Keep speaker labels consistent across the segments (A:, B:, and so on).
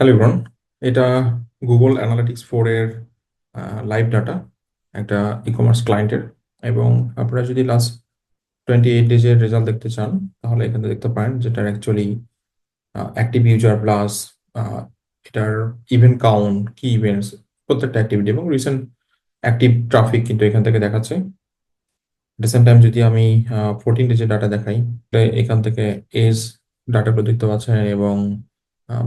A: Hello ইব্রন এটা Google analytics four এর লাইভ ডাটা একটা ই কমার্স ক্লায়েন্টের এবং আপনারা যদি লাস্ট টোয়েন্টি এইট ডেজের রেজাল্ট দেখতে চান, তাহলে এখানে দেখতে পারেন যেটার অ্যাকচুয়ালি অ্যাক্টিভ ইউজার প্লাস এটার ইভেন্ট কাউন্ট কি ইভেন্টস প্রত্যেকটা অ্যাক্টিভিটি এবং রিসেন্ট অ্যাক্টিভ ট্রাফিক কিন্তু এখান থেকে দেখাচ্ছে। সেম টাইম যদি আমি ফোরটিন ডেজের ডাটা দেখাই এখান থেকে এজ ডাটাগুলো দেখতে পাচ্ছেন এবং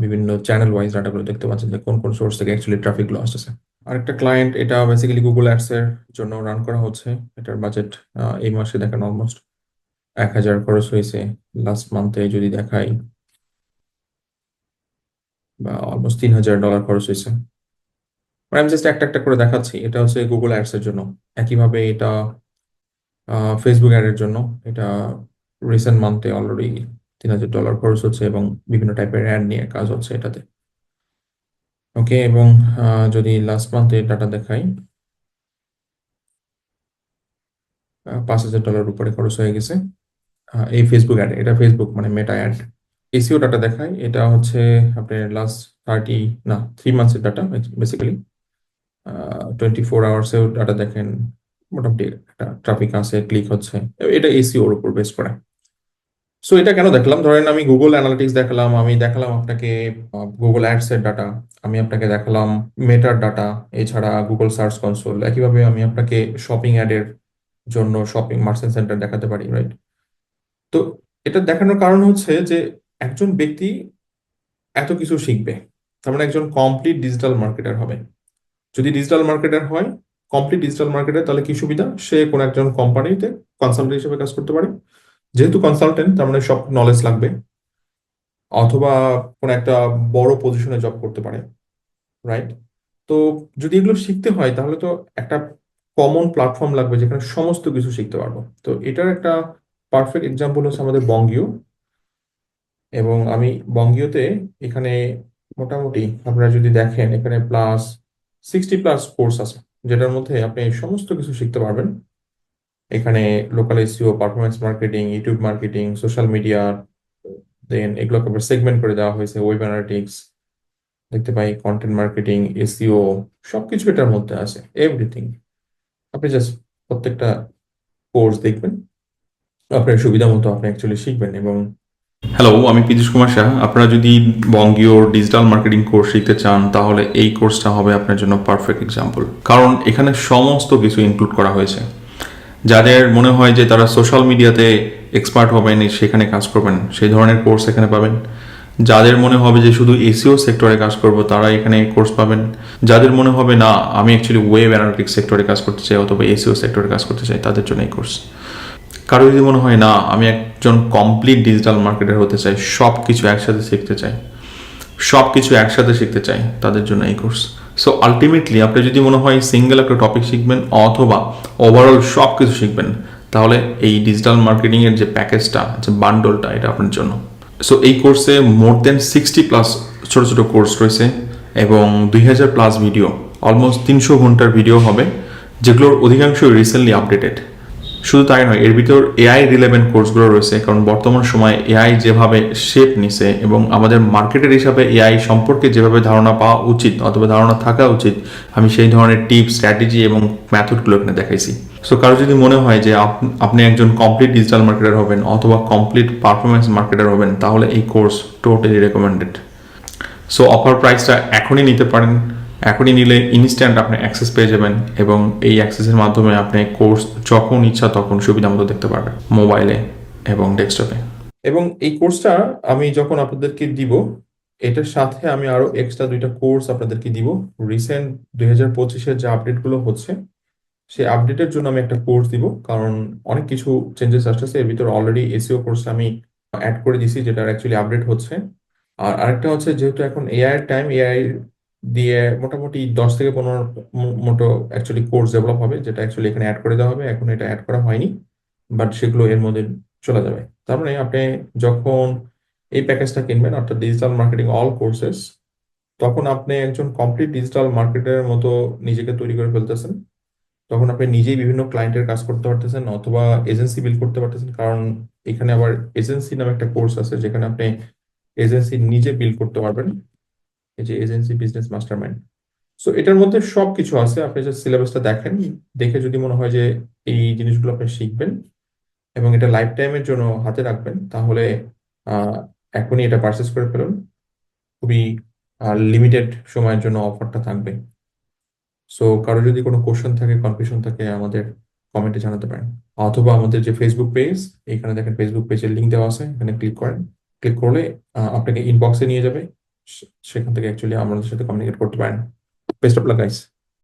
A: বিভিন্ন চ্যানেল ওয়াইজ ডাটাগুলো দেখতে পাচ্ছেন যে কোন কোন সোর্স থেকে অ্যাকচুয়ালি ট্রাফিকগুলো আসতেছে আরেকটা ক্লায়েন্ট এটা বেসিক্যালি গুগল অ্যাডস এর জন্য রান করা হচ্ছে। এটার বাজেট এই মাসে দেখেন অলমোস্ট এক হাজার খরচ হয়েছে। লাস্ট মান্থে যদি দেখাই, বা অলমোস্ট তিন হাজার ডলার খরচ হয়েছে। মানে আমি জাস্ট একটা একটা করে দেখাচ্ছি। এটা হচ্ছে গুগল অ্যাডস এর জন্য। একইভাবে এটা ফেসবুক অ্যাড এর জন্য। এটা রিসেন্ট মান্থে অলরেডি তিন হাজার ডলার খরচ হচ্ছে এবং বিভিন্ন টাইপের অ্যাড নিয়ে কাজ হচ্ছে এটাতে। ওকে এবং যদি লাস্ট মান্থে ডাটা দেখাই পাঁচ হাজার ডলার উপরে খরচ হয়ে গেছে। এই ফেসবুক অ্যাড এটা ফেসবুক মানে মেটা অ্যাড এসিও ডাটা দেখাই, এটা হচ্ছে আপনার লাস্ট থার্টি না থ্রি মান্থসের ডাটা বেসিক্যালি টোয়েন্টি ফোর আওয়ার্সেও ডাটা দেখেন, মোটামুটি একটা ট্রাফিক আছে ক্লিক হচ্ছে। এটা এসিওর উপর বেস করে। সো এটা কেন দেখলাম? ধরেন আমি গুগল অ্যানালিটিক্স দেখালাম, আমি দেখালাম আপনাকে গুগল অ্যাডস এর ডাটা আমি আপনাকে দেখালাম মেটার ডাটা এছাড়া গুগল সার্চ কনসোল একইভাবে আমি আপনাকে শপিং অ্যাড এর জন্য শপিং মার্চেন্ট সেন্টার দেখাতে পারি রাইট তো এটা দেখানোর কারণ হচ্ছে যে একজন ব্যক্তি এত কিছু শিখবে, তার মানে একজন কমপ্লিট ডিজিটাল মার্কেটার হবে। যদি ডিজিটাল মার্কেটার হয় কমপ্লিট ডিজিটাল মার্কেটার তাহলে কি সুবিধা? সে কোনো একজন কোম্পানিতে কনসালটেন্ট হিসেবে কাজ করতে পারে। যেহেতু কনসালটেন্ট তার মানে সব নলেজ লাগবে। অথবা কোনো একটা বড় পজিশনে জব করতে পারে রাইট তো যদি এগুলো শিখতে হয়, তাহলে তো একটা কমন প্ল্যাটফর্ম লাগবে যেখানে সমস্ত কিছু শিখতে পারব। তো এটার একটা পারফেক্ট এক্সাম্পল হচ্ছে আমাদের বঙ্গীয় এবং আমি বঙ্গীয়তে এখানে মোটামুটি আপনারা যদি দেখেন, এখানে প্লাস সিক্সটি প্লাস কোর্স আছে, যেটার মধ্যে আপনি সমস্ত কিছু শিখতে পারবেন। এখানে local SEO performance marketing YouTube marketing social media then এগুলোকে সেগমেন্ট করে দেওয়া হয়েছে ওয়েব অ্যানালিটিক্স দেখতে পাই কন্টেন্ট মার্কেটিং এসইও সবকিছু এটার মধ্যে আছে এভরিথিং আপনি জাস্ট প্রত্যেকটা কোর্স দেখবেন, আপনার সুবিধা মতো আপনি অ্যাকচুয়ালি শিখবেন এবং
B: হ্যালো আমি পীযুষ কুমার শাহ আপনারা যদি বঙ্গীয় ডিজিটাল মার্কেটিং কোর্স শিখতে চান, তাহলে এই কোর্সটা হবে আপনার জন্য পারফেক্ট এক্সাম্পল কারণ এখানে সমস্ত কিছু ইনক্লুড করা হয়েছে। যাদের মনে হয় যে তারা সোশ্যাল মিডিয়াতে এক্সপার্ট হবেন সেখানে কাজ করবেন, সেই ধরনের কোর্স এখানে পাবেন। যাদের মনে হবে যে শুধু এসিও সেক্টরে কাজ করব, তারা এখানে কোর্স পাবেন। যাদের মনে হবে, না, আমি অ্যাকচুয়ালি ওয়েব অ্যানালিটিক্স সেক্টরে কাজ করতে চাই অথবা এসিও সেক্টরে কাজ করতে চাই, তাদের জন্য এই কোর্স কারও যদি মনে হয়, না, আমি একজন কমপ্লিট ডিজিটাল মার্কেটার হতে চাই সব কিছু একসাথে শিখতে চাই সব কিছু একসাথে শিখতে চাই, তাদের জন্য এই কোর্স সো আলটিমেটলি আপনি যদি মনে হয় সিঙ্গেল একটা টপিক শিখবেন অথবা ওভারঅল সব কিছু শিখবেন, তাহলে এই ডিজিটাল মার্কেটিংয়ের যে প্যাকেজটা যে বান্ডলটা এটা আপনার জন্য। সো এই কোর্সে মোর দেন সিক্সটি প্লাস ছোটো ছোটো কোর্স রয়েছে এবং দুই হাজার প্লাস ভিডিও অলমোস্ট তিনশো ঘণ্টার ভিডিও হবে, যেগুলোর অধিকাংশই রিসেন্টলি আপডেটেড শুধু তাই নয়, এর ভিতর এআই রিলেভেন্ট কোর্সগুলো রয়েছে, কারণ বর্তমান সময়ে এআই যেভাবে শেপ নিছে এবং আমাদের মার্কেটের হিসাবে এআই সম্পর্কে যেভাবে ধারণা পাওয়া উচিত অথবা ধারণা থাকা উচিত, আমি সেই ধরনের টিপস স্ট্র্যাটেজি এবং ম্যাথডগুলো এখানে দেখাইছি। সো কারও যদি মনে হয় যে আপ- আপনি একজন কমপ্লিট ডিজিটাল মার্কেটার হবেন অথবা কমপ্লিট পারফরমেন্স মার্কেটার হবেন, তাহলে এই course totally recommended so offer প্রাইসটা এখনই নিতে পারেন। এখনই নিলে ইনস্ট্যান্ট আপনি অ্যাক্সেস পেয়ে যাবেন এবং এই অ্যাক্সেসের মাধ্যমে আপনি কোর্স যখন ইচ্ছা তখন সুবিধা মতো দেখতে পারবেন মোবাইলে এবং ডেস্কটপে
A: এবং এই কোর্সটা আমি যখন আপনাদেরকে দিব, এটার সাথে আমি আরও এক্সট্রা দুইটা কোর্স আপনাদেরকে দিব। রিসেন্ট দুই হাজার পঁচিশের যে আপডেটগুলো হচ্ছে, সেই আপডেটের জন্য আমি একটা কোর্স দিব, কারণ অনেক কিছু চেঞ্জেস আসতেছে। এর ভিতরে অলরেডি এসিও কোর্স আমি অ্যাড করে দিছি যেটা অ্যাকচুয়ালি আপডেট হচ্ছে। আর আরেকটা হচ্ছে, যেহেতু এখন এআই টাইম এআই দিয়ে মোটামুটি দশ থেকে পনেরো মতো অ্যাকচুয়ালি কোর্স ডেভেলপ হবে, যেটা অ্যাকচুয়ালি এখানে অ্যাড করে দেওয়া হবে। এখন এটা অ্যাড করা হয়নি বাট সেগুলো এর মধ্যে চলে যাবে। তার মানে আপনি যখন এই প্যাকেজটা কিনবেন, অর্থাৎ ডিজিটাল মার্কেটিং অল কোর্সেস তখন আপনি একজন কমপ্লিট ডিজিটাল মার্কেটারের মতো নিজেকে তৈরি করে ফেলতেছেন। তখন আপনি নিজেই বিভিন্ন ক্লায়েন্টের কাজ করতে পারতেছেন, অথবা এজেন্সি বিল্ড করতে পারতেছেন। কারণ এখানে আবার এজেন্সি নামে একটা কোর্স আছে, যেখানে আপনি এজেন্সি নিজে বিল্ড করতে পারবেন। এই যে এজেন্সি বিজনেস মাস্টারমাইন্ড সো এটার মধ্যে সবকিছু আছে, আপনি যে সিলেবাসটা দেখেন। দেখে যদি মনে হয় যে এই জিনিসগুলো আপনি শিখবেন এবং এটা লাইফ টাইমের জন্য হাতে রাখবেন, তাহলে এখনই এটা পারচেস করে ফেলুন। খুবই লিমিটেড সময়ের জন্য অফারটা থাকবে। সো কারও যদি কোনো কোশ্চেন থাকে কনফিউশন থাকে, আমাদের কমেন্টে জানাতে পারেন। অথবা আমাদের যে ফেসবুক পেজ এখানে দেখেন ফেসবুক পেজের লিংক দেওয়া আছে, এখানে ক্লিক করেন। ক্লিক করলে আপনাকে ইনবক্সে নিয়ে যাবে। সেখান থেকে অ্যাকচুয়ালি আমাদের সাথে কমিউনিকেট করতে পারেন বেস্ট অফ লাক গাইস